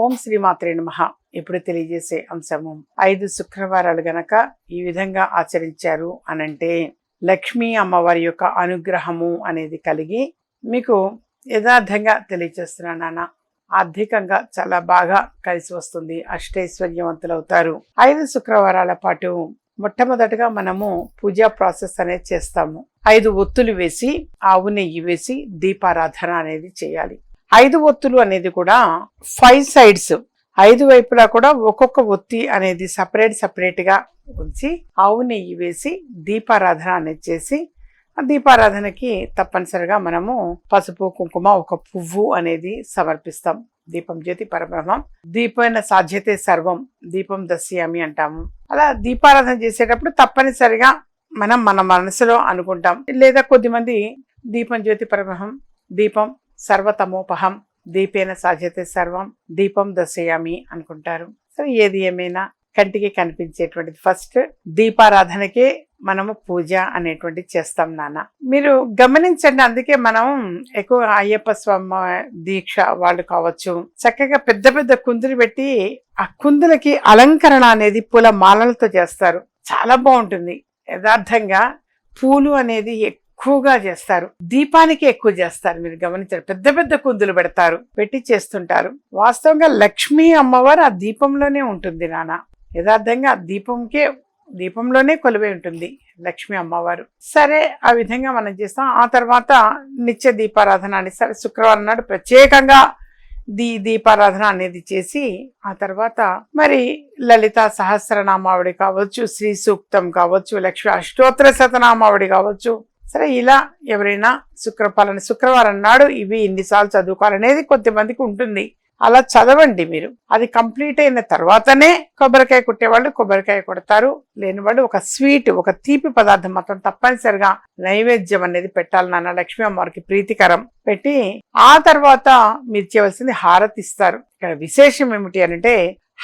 ఓం శ్రీ మాత్రే నమ. ఇప్పుడు తెలియజేసే అంశము ఐదు శుక్రవారాలు గనక ఈ విధంగా ఆచరించారు అనంటే లక్ష్మీ అమ్మవారి యొక్క అనుగ్రహము అనేది కలిగి మీకు యథార్థంగా తెలియజేస్తున్నా నాన్న. ఆర్థికంగా చాలా బాగా కలిసి వస్తుంది అష్టైశ్వర్యవంతులు అవుతారు ఐదు శుక్రవారాల పాటు మొట్టమొదటగా మనము పూజా ప్రాసెస్ అనేది చేస్తాము. ఐదు ఒత్తులు వేసి ఆవు నెయ్యి వేసి దీపారాధన అనేది చేయాలి. ఐదు ఒత్తులు అనేది కూడా ఫైవ్ సైడ్స్ ఐదు వైపులా కూడా ఒక్కొక్క ఒత్తి అనేది సపరేట్ సపరేట్గా ఉంచి ఆవు నెయ్యి వేసి దీపారాధన అనేది చేసి ఆ దీపారాధనకి తప్పనిసరిగా మనము పసుపు కుంకుమ ఒక పువ్వు అనేది సమర్పిస్తాం. దీపం జ్యోతి పరబ్రహ్మం దీపమైన సాధ్యతే సర్వం దీపం దస్యామి అంటాము. అలా దీపారాధన చేసేటప్పుడు తప్పనిసరిగా మనం మన మనసులో అనుకుంటాం. లేదా కొద్దిమంది దీపం జ్యోతి పరబ్రహ్మం దీపం సర్వతమోపహం దీపేన సాధ్యతే సర్వం దీపం దశయామి అనుకుంటారు. సరే ఏది ఏమైనా కంటికి కనిపించేటువంటిది. ఫస్ట్ దీపారాధనకే మనము పూజ అనేటువంటిది చేస్తాం నాన్న. మీరు గమనించండి అందుకే మనం ఎక్కువ అయ్యప్ప స్వామి దీక్ష వాళ్ళు కావచ్చు చక్కగా పెద్ద పెద్ద కుందులు పెట్టి ఆ కుందులకి అలంకరణ అనేది పూల మాలలతో చేస్తారు. చాలా బాగుంటుంది. యథార్థంగా పూలు అనేది ఎక్కువగా చేస్తారు. దీపానికి ఎక్కువ చేస్తారు మీరు గమనించారు. పెద్ద పెద్ద కుందులు పెడతారు పెట్టి చేస్తుంటారు. వాస్తవంగా లక్ష్మీ అమ్మవారు ఆ దీపంలోనే ఉంటుంది నాన్న యథార్థంగా ఆ దీపంకే దీపంలోనే కొలువై ఉంటుంది లక్ష్మీ అమ్మవారు. సరే ఆ విధంగా మనం చేస్తాం. ఆ తర్వాత నిత్య దీపారాధన అని సరే శుక్రవారం నాడు ప్రత్యేకంగా దీ దీపారాధన అనేది చేసి ఆ తర్వాత మరి లలిత సహస్రనామావిడి కావచ్చు శ్రీ సూక్తం కావచ్చు లక్ష్మి అష్టోత్తర శతనామావిడి కావచ్చు సరే ఇలా ఎవరైనా శుక్రపాలన శుక్రవారం నాడు ఇవి ఇన్నిసార్లు చదువుకోవాలనేది కొద్దిమందికి ఉంటుంది. అలా చదవండి మీరు. అది కంప్లీట్ అయిన తర్వాతనే కొబ్బరికాయ కుట్టేవాళ్ళు కొబ్బరికాయ కొడతారు. లేని వాళ్ళు ఒక స్వీట్ ఒక తీపి పదార్థం మాత్రం తప్పనిసరిగా నైవేద్యం అనేది పెట్టాలి నాన్న. లక్ష్మీ అమ్మవారికి ప్రీతికరం. పెట్టి ఆ తర్వాత మీరు చేయవలసింది హారతి ఇస్తారు. ఇక్కడ విశేషం ఏమిటి అంటే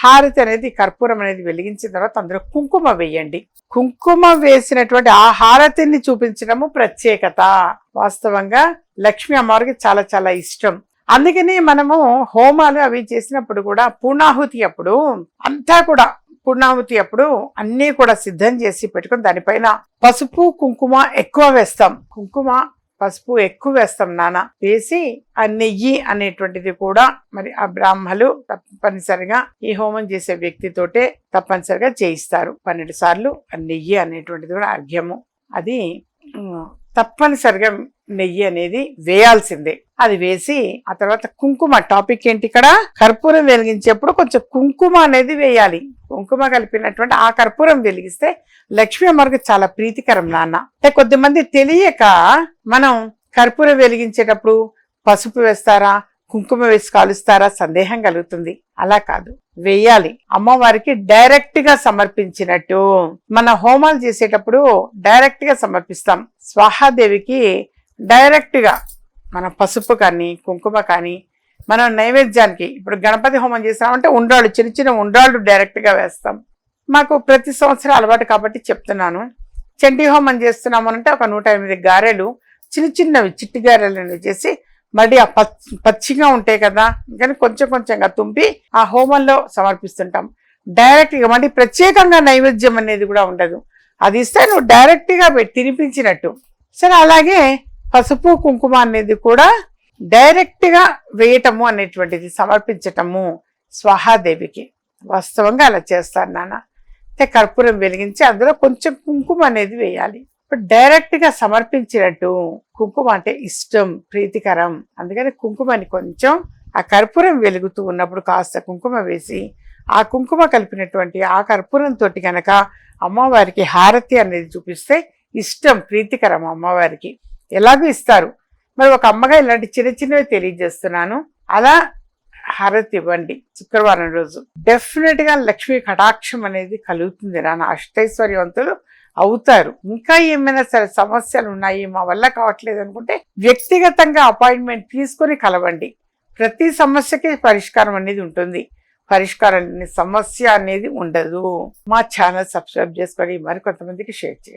హారతి అనేది కర్పూరం అనేది వెలిగించిన తర్వాత అందులో కుంకుమ వేయండి. కుంకుమ వేసినటువంటి ఆ హారతిని చూపించడము ప్రత్యేకత. వాస్తవంగా లక్ష్మీ అమ్మవారికి చాలా చాలా ఇష్టం. అందుకని మనము హోమాలు అవి చేసినప్పుడు కూడా పూర్ణాహుతి అప్పుడు అంతా కూడా పూర్ణాహుతి అప్పుడు అన్నీ కూడా సిద్ధం చేసి పెట్టుకుని దానిపైన పసుపు కుంకుమ ఎక్కువ వేస్తాం. కుంకుమ పసుపు ఎక్కువ వేస్తాం నాన్న వేసి ఆ నెయ్యి అనేటువంటిది కూడా మరి ఆ బ్రాహ్మలు తప్పనిసరిగా ఈ హోమం చేసే వ్యక్తితోటే తప్పనిసరిగా చేయిస్తారు. పన్నెండు సార్లు ఆ నెయ్యి అనేటువంటిది కూడా అర్ఘ్యము. అది తప్పనిసరిగా నెయ్యి అనేది వేయాల్సిందే. అది వేసి ఆ తర్వాత కుంకుమ టాపిక్ ఏంటి ఇక్కడ? కర్పూరం వెలిగించేప్పుడు కొంచెం కుంకుమ అనేది వేయాలి. కుంకుమ కలిపినటువంటి ఆ కర్పూరం వెలిగిస్తే లక్ష్మీ అమ్మకు చాలా ప్రీతికరం నాన్న. అంటే కొద్దిమంది తెలియక మనం కర్పూరం వెలిగించేటప్పుడు పసుపు వేస్తారా కుంకుమ వేసి కాలుస్తారా సందేహం కలుగుతుంది. అలా కాదు. వేయాలి. అమ్మవారికి డైరెక్ట్గా సమర్పించినట్టు. మన హోమాలు చేసేటప్పుడు డైరెక్ట్గా సమర్పిస్తాం. స్వాహాదేవికి డైరెక్ట్గా మన పసుపు కానీ కుంకుమ కానీ మనం నైవేద్యానికి ఇప్పుడు గణపతి హోమం చేస్తామంటే ఉండ్రాళ్ళు చిన్న చిన్న ఉండ్రాళ్ళు డైరెక్ట్గా వేస్తాం. మాకు ప్రతి సంవత్సరం అలవాటు కాబట్టి చెప్తున్నాను. చండీ హోమం చేస్తున్నాము అంటే ఒక నూట ఎనిమిది గారెలు చిన్న చిన్నవి చిట్టి గారెలను చేసి మళ్ళీ ఆ పచ్చి పచ్చిగా ఉంటాయి కదా కానీ కొంచెం కొంచెంగా తుంపి ఆ హోమంలో సమర్పిస్తుంటాం. డైరెక్ట్గా మళ్ళీ ప్రత్యేకంగా నైవేద్యం అనేది కూడా ఉండదు. అది ఇస్తే నువ్వు డైరెక్ట్గా పెట్టి తినిపించినట్టు. సరే అలాగే పసుపు కుంకుమ అనేది కూడా డైరెక్ట్గా వేయటము అనేటువంటిది సమర్పించటము స్వహాదేవికి. వాస్తవంగా అలా చేస్తారు నాన్న. అయితే కర్పూరం వెలిగించి అందులో కొంచెం కుంకుమ అనేది వేయాలి. ఇప్పుడు డైరెక్ట్గా సమర్పించినట్టు కుంకుమ అంటే ఇష్టం ప్రీతికరం. అందుకని కుంకుమని కొంచెం ఆ కర్పూరం వెలుగుతూ ఉన్నప్పుడు కాస్త కుంకుమ వేసి ఆ కుంకుమ కలిపినటువంటి ఆ కర్పూరంతో కనుక అమ్మవారికి హారతి అనేది చూపిస్తే ఇష్టం ప్రీతికరం అమ్మవారికి. ఎలాగో ఇస్తారు. మరి ఒక అమ్మగా ఇలాంటి చిన్న చిన్నవి తెలియజేస్తున్నాను. అలా హారతి ఇవ్వండి శుక్రవారం రోజు. డెఫినెట్గా లక్ష్మీ కటాక్షం అనేది కలుగుతుంది. నాన్న అష్టైశ్వర్యవంతులు అవుతారు. ఇంకా ఏమైనా సరే సమస్యలు ఉన్నాయి మా వల్ల కావట్లేదు అనుకుంటే వ్యక్తిగతంగా అపాయింట్మెంట్ తీసుకొని కలవండి. ప్రతి సమస్యకి పరిష్కారం అనేది ఉంటుంది. పరిష్కారం సమస్య అనేది ఉండదు. మా ఛానల్ సబ్స్క్రైబ్ చేసుకొని మరికొంతమందికి షేర్ చేయండి.